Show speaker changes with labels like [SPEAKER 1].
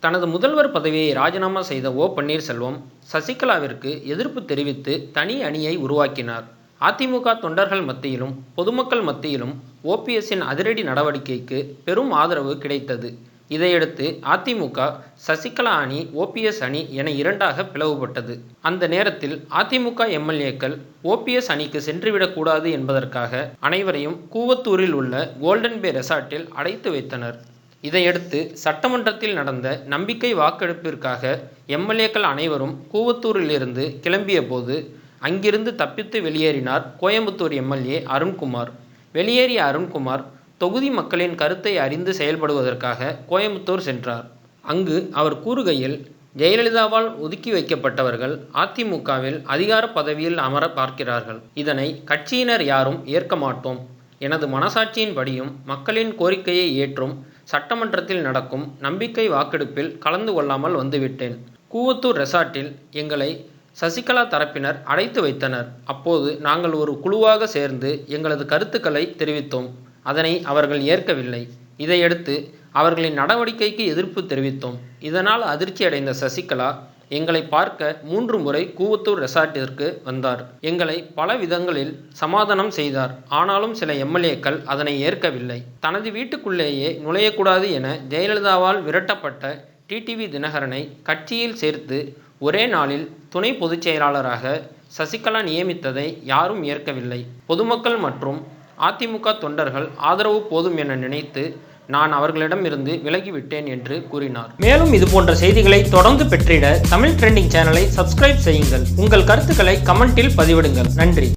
[SPEAKER 1] தனது முதல்வர் பதவியை ராஜினாமா செய்த ஓ. பன்னீர்செல்வம் சசிகலாவிற்கு எதிர்ப்பு தெரிவித்து தனி அணியை உருவாக்கினார். அதிமுக தொண்டர்கள் மத்தியிலும் பொதுமக்கள் மத்தியிலும் ஓபிஎஸ்ஸின் அதிரடி நடவடிக்கைக்கு பெரும் ஆதரவு கிடைத்தது. இதையடுத்து அதிமுக சசிகலா அணி ஓபிஎஸ் அணி என இரண்டாக பிளவுபட்டது. அந்த நேரத்தில் அதிமுக எம்எல்ஏக்கள் ஓபிஎஸ் அணிக்கு சென்றுவிடக்கூடாது என்பதற்காக அனைவரையும் கூவத்தூரில் உள்ள கோல்டன் பே ரெசார்ட்டில் அடைத்து வைத்தனர். இதையடுத்து சட்டமன்றத்தில் நடந்த நம்பிக்கை வாக்கெடுப்பிற்காக எம்எல்ஏக்கள் அனைவரும் கூவத்தூரிலிருந்து கிளம்பிய போது அங்கிருந்து தப்பித்து வெளியேறினார் கோயம்புத்தூர் எம்எல்ஏ அருண்குமார். வெளியேறிய அருண்குமார் தொகுதி மக்களின் கருத்தை அறிந்து செயல்படுவதற்காக கோயம்புத்தூர் சென்றார். அங்கு அவர் கூறுகையில் ஜெயலலிதாவால் ஒதுக்கி வைக்கப்பட்டவர்கள் அதிமுகவில் அதிகார பதவியில் அமர பார்க்கிறார்கள். இதனை கட்சியினர் யாரும் ஏற்க மாட்டோம். எனது மனசாட்சியின்படியும் மக்களின் கோரிக்கையை ஏற்றும் சட்டமன்றத்தில் நடக்கும் நம்பிக்கை வாக்கெடுப்பில் கலந்து கொள்ளாமல் வந்துவிட்டேன். கூவத்தூர் ரெசார்ட்டில் எங்களை சசிகலா தரப்பினர் அடைத்து வைத்தனர். அப்போது நாங்கள் ஒரு குழுவாக சேர்ந்து எங்களது கருத்துக்களை தெரிவித்தோம். அதனை அவர்கள் ஏற்கவில்லை. இதையடுத்து அவர்களின் நடவடிக்கைக்கு எதிர்ப்பு தெரிவித்தோம். இதனால் அதிர்ச்சி அடைந்த சசிகலா எங்களை பார்க்க மூன்று முறை கூவத்தூர் ரெசார்ட்டிற்கு வந்தார். எங்களை பல விதங்களில் சமாதானம் செய்தார். ஆனாலும் சில எம்எல்ஏக்கள் அதனை ஏற்கவில்லை. தனது வீட்டுக்குள்ளேயே நுழையக்கூடாது என ஜெயலலிதாவால் விரட்டப்பட்ட டிடிவி தினகரனை கட்சியில் சேர்த்து ஒரே நாளில் துணை பொதுச் செயலாளராக சசிகலா நியமித்ததை யாரும் ஏற்கவில்லை. பொதுமக்கள் மற்றும் அதிமுக தொண்டர்கள் ஆதரவு போதும் என நினைத்து நான் அவர்களிடம் இருந்து விலகிவிட்டேன் என்று கூறினார். மேலும் இது போன்ற செய்திகளை தொடர்ந்து பெற்றிட தமிழ் ட்ரெண்டிங் சேனலை சப்ஸ்கிரைப் செய்யுங்கள். உங்கள் கருத்துக்களை கமெண்டில் பதிவிடுங்கள். நன்றி.